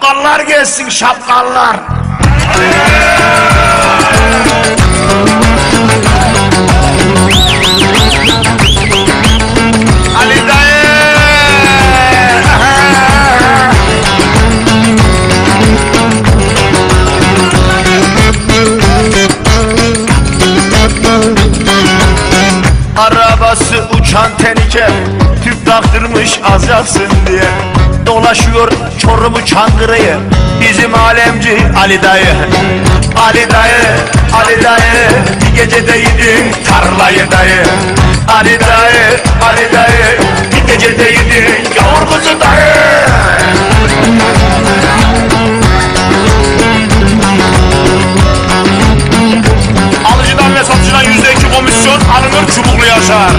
Şapkallar gelsin şapkallar. Ali dayı. Arabası uçan tenike Tüp taktırmış az yaksın diye Dolaşıyor Çorum'u Çankırı'yı Bizim alemci Ali dayı. Ali dayı, Ali dayı. Bir gecede yedin tarlayı dayı. Ali dayı, Ali dayı. Bir gecede yedin yavur kuzu dayı. Alıcıdan ve satıcıdan yüzde iki komisyon alınır çubuklu yaşar.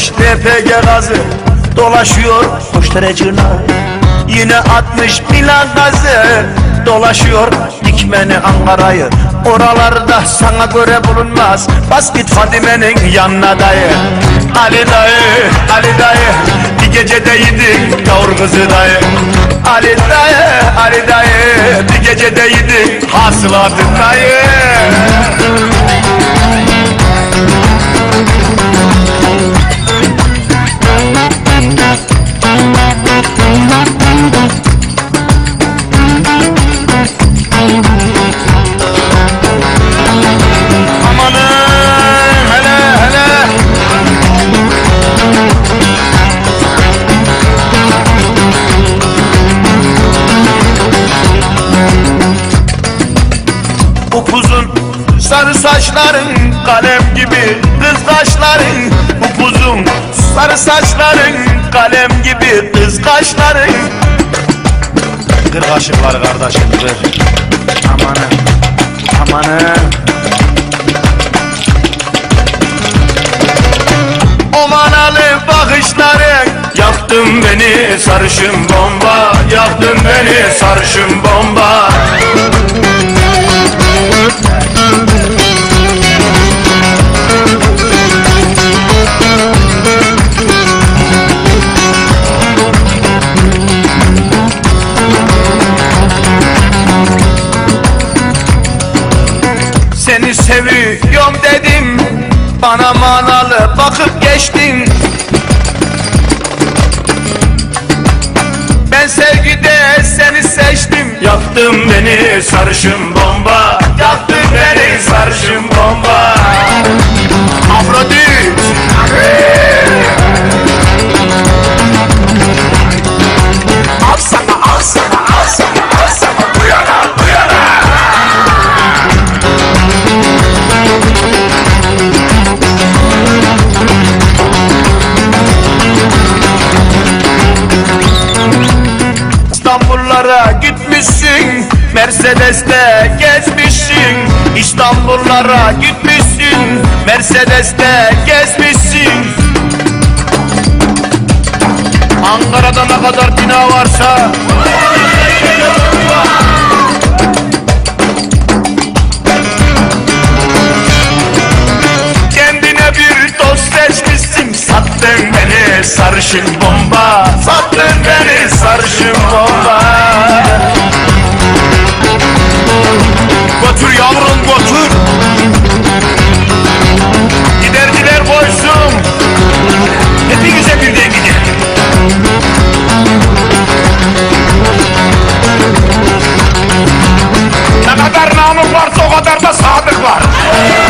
60 DPG gazı Dolaşıyor. Koşturacına Yine 60 plan gazı Dolaşıyor. Dikmeni Ankara'yı Oralarda sana göre bulunmaz. Bas git Fadime'nin yanına dayı. Ali dayı, Ali dayı Bir gecede yedik kavur kızı dayı. Ali dayı, Ali dayı Bir gecede yedik hasılatı dayı. Sarı saçların kalem gibi kız kaşların Upuzun. Sarı saçların kalem gibi kız kaşların. Kır kaşıkları kardeşim kır. Amanın amanın. O manalı bakışların Yaktın beni sarışın bomba Yaktın beni sarışın bomba Seni seviyorum dedim. Bana manalı bakıp geçtin. Ben sevgide seni seçtim. Yaktın beni sarışın bomba. Yaktın beni sarışın bomba İstanbullara gitmişsin Mercedes'te gezmişsin. İstanbullara gitmişsin Mercedes'te gezmişsin. Ankara'da ne kadar bina varsa. Kendine bir dost seçmişsin. Sattın beni sarışın bomba ਜ਼ਿਆਦਾਤਰ ਤਾਂ ਸਾਥ ਅਖਬਾਰ